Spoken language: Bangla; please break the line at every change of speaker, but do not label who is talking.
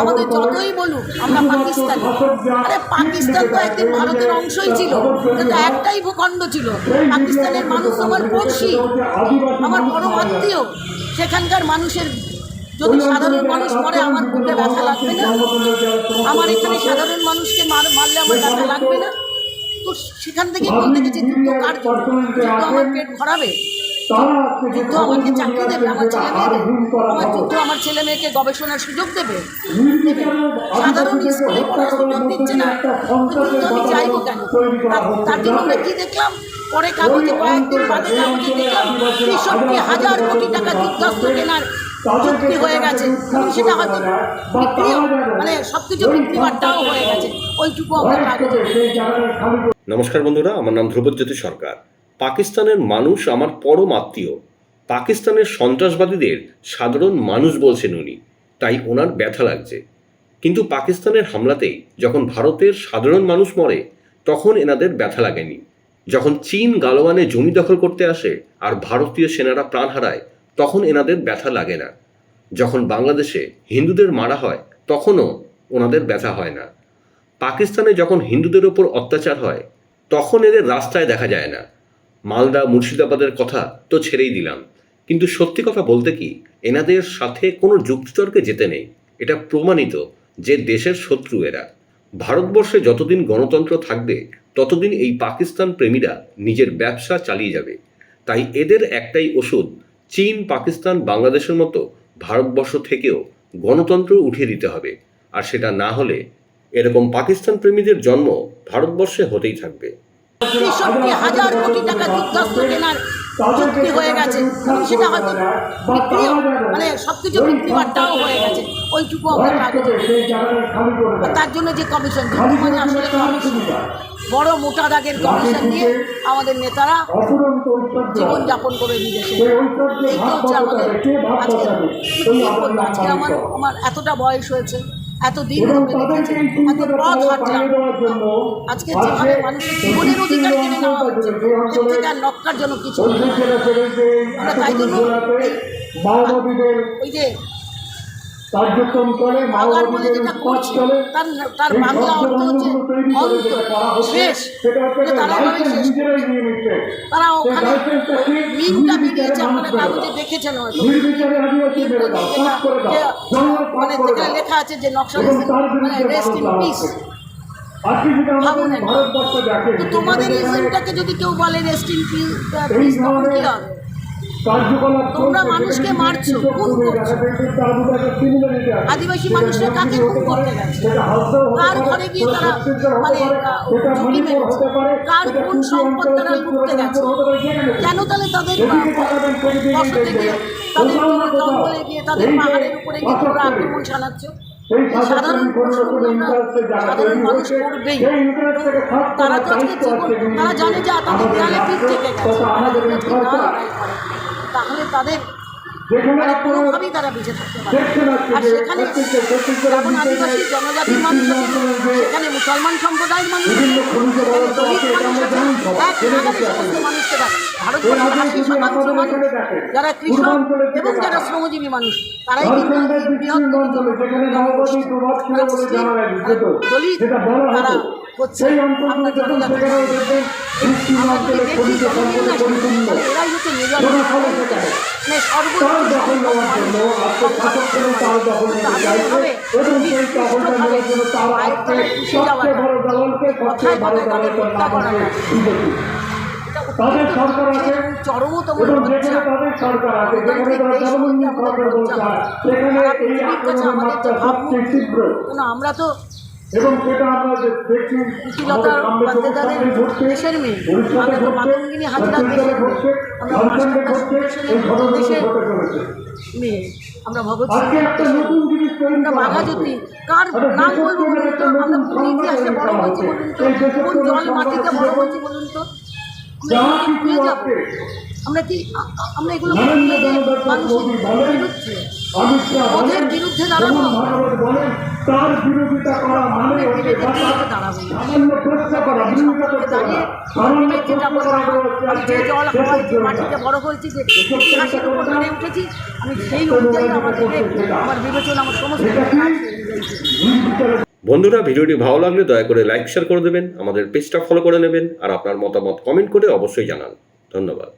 আমাদের যতই বলুক, আমরা পাকিস্তানি। আরে পাকিস্তান তো একদিন ভারতের অংশই ছিল, কিন্তু একটাই ভূখণ্ড ছিল। পাকিস্তানের মানুষ আমার পড়শি আমার বড় আত্মীয়। সেখানকার মানুষের যদি সাধারণ মানুষ মরে, আমার বুকে ব্যথা লাগবে না। আমার এখানে সাধারণ মানুষকে মার, মারলে আমার ব্যথা লাগবে না। তো সেখান থেকে বলতে গেছি, যুদ্ধ কার জন্য? যুদ্ধ আমার পেট ভরাবে। যুদ্ধ আমাকে চাকরি দেবে? আমার ছেলে মেয়েদের আমার যুদ্ধ আমার ছেলে মেয়েকে গবেষণার সুযোগ দেবে? দেবে। সাধারণ স্কুলে পড়ার সুযোগ দিচ্ছে না। যুদ্ধ আমি চাইব কেন? তার- জন্য আমরা কি দেখলাম? পরে কাগজে কয়েকদিন বাদে কাগজে দেখলাম তেষট্টি হাজার কোটি টাকা যুদ্ধাস্ত্র কেনার চুক্তি হয়ে গেছে। সেটা হয়তো বিক্রিও মানে সব কিছু বিক্রি হয়ে গেছে। ওইটুকু আমরা কাগজে
নমস্কার বন্ধুরা আমার নাম ধ্রুবজ্যোতি সরকার। পাকিস্তানের মানুষ আমার পরম আত্মীয়। পাকিস্তানের সন্ত্রাসবাদীদের সাধারণ মানুষ বলছেন উনি। তাই ওনার ব্যথা লাগছে। কিন্তু পাকিস্তানের হামলাতেই যখন ভারতের সাধারণ মানুষ মরে, তখন এনাদের ব্যথা লাগেনি। যখন চীন গালোয়ানে জমি দখল করতে আসে আর ভারতীয় সেনারা প্রাণ হারায়, তখন এনাদের ব্যথা লাগে না। যখন বাংলাদেশে হিন্দুদের মারা হয়, তখনও ওনাদের ব্যথা হয় না। পাকিস্তানে যখন হিন্দুদের ওপর অত্যাচার হয়, তখন এদের রাস্তায় দেখা যায় না। মালদা মুর্শিদাবাদের কথা তো ছেড়েই দিলাম। কিন্তু সত্যি কথা বলতে কি, এনাদের সাথে কোনো যুক্তিতর্কে যেতে নেই। এটা প্রমাণিত যে দেশের শত্রু এরা। ভারতবর্ষে যতদিন গণতন্ত্র থাকবে, ততদিন এই পাকিস্তান প্রেমীরা নিজের ব্যবসা চালিয়ে যাবে। তাই এদের একটাই ওষুধ, চীন, পাকিস্তান, বাংলাদেশের মতো ভারতবর্ষ থেকেও গণতন্ত্র উঠিয়ে দিতে হবে। আর সেটা না হলে এরকম পাকিস্তান প্রেমীদের জন্ম ভারতবর্ষে হতেই থাকবে।
তেষট্টি হাজার কোটি টাকা যুদ্ধাস্ত্র কেনার চুক্তি হয়ে গেছে। সেটা হয়তো বিক্রিও মানে সব কিছু বিক্রি বাট্টাও হয়ে গেছে ওইটুকু আমরা তার জন্য যে কমিশন মানে আসলে কমিশন বড় মোটা দাগের কমিশন দিয়ে আমাদের নেতারা জীবনযাপন করে বিদেশে হচ্ছে আমাদের আজকে আজকে আমার আমার এতটা বয়স হয়েছে। এত দিন দেখেছি এত পথ হাঁটলাম। আজকে যেভাবে মানুষের জীবনের অধিকার কেড়ে নেওয়া হচ্ছে এর থেকে আর নক্কারজনক কিছু আমরা তাই জন্য ওই যে
কার্যক্রম চলে
তার তার বাংলা অর্থ হচ্ছে অন্ত শেষ। তারা ওখানে লিঙ্কটা বেরিয়েছে আপনারা কাগজে দেখেছেন হয়তো যেখানে লেখা আছে যে নকশা মানে রেস্ট ইন পিস ভাবুন তোমাদের যদি কেউ বলে রেস্ট ইন পিস তখন কি হবে?
কার্যকলাপ
তোমরা মানুষকে মারছো, খুন করছ। আদিবাসী মানুষরা কাকে খুন করতে গেছে কার ঘরে গিয়ে তারা মানে ঝুঁকি মেরেছে? কার কোন সম্পদ তারা লুটতে গেছে কেন তাহলে তাদের বসতে গিয়ে তাদের জঙ্গলে গিয়ে তাদের পাহাড়ের উপরে গিয়ে তোমরা আক্রমণ চালাচ্ছ। সাধারণ সাধারণ মানুষ করবেই। তারা তো আজকে জীবন তারা জানে যে তাদের দেয়ালে পিঠ থেকে গেছে। তাহলে তাদের মানে কোনোভাবেই তারা বেঁচে থাকতে পারে আর সেখানে যেমন আদিবাসী জনজাতির মানুষ আছে সেখানে মুসলমান সম্প্রদায়ের মানুষ আছে সেখানে দলিত মানুষ আছে এক নাগারে সমস্ত মানুষকে দেখে ভারতবর্ষের আশি শতাংশ মানুষ যারা কৃষক এবং যারা শ্রমজীবী মানুষ তারাই কিন্তু দলিত তারা এরাই হচ্ছে মানে কথায় তাদের
সরকার আছে
চরমতম
তাদের সরকার আছে যেখানে তারা সরকার হয়
হয়।
সেখানে এই মাত্রা সবচেয়ে তীব্র
আমরা তো
এবং সেটা আমরা যে দেখছি
দেশের মেয়ে আমরা মাতঙ্গিনী হাজরা দেশের মেয়ে ভগৎ
করা
কার নাম বলব বলুন তো আমরা কোন ইতিহাসে বড় হয়েছি বলুন তো? কোন জল মাটিতে বড় হয়েছি বলুন তো? আমরা কি আমরা এগুলো মানুষের বিরুদ্ধে দাঁড়াবো
তার বিরোধিতা করা মানে হচ্ছে। সামান্য প্রশ্ন করা বিরোধিতা করতে
দাঁড়িয়ে
সামান্য প্রশ্ন করা
বড় হয়েছি যে উঠেছি আমি সেই অনুযায়ী আমার আমার বিবেচনা আমার সমস্ত।
বন্ধুরা ভিডিওটি ভালো লাগলে দয়া করে লাইক শেয়ার করে দেবেন আমাদের পেজটা ফলো করে নেবেন আর আপনার মতামত কমেন্ট করে অবশ্যই জানান। ধন্যবাদ।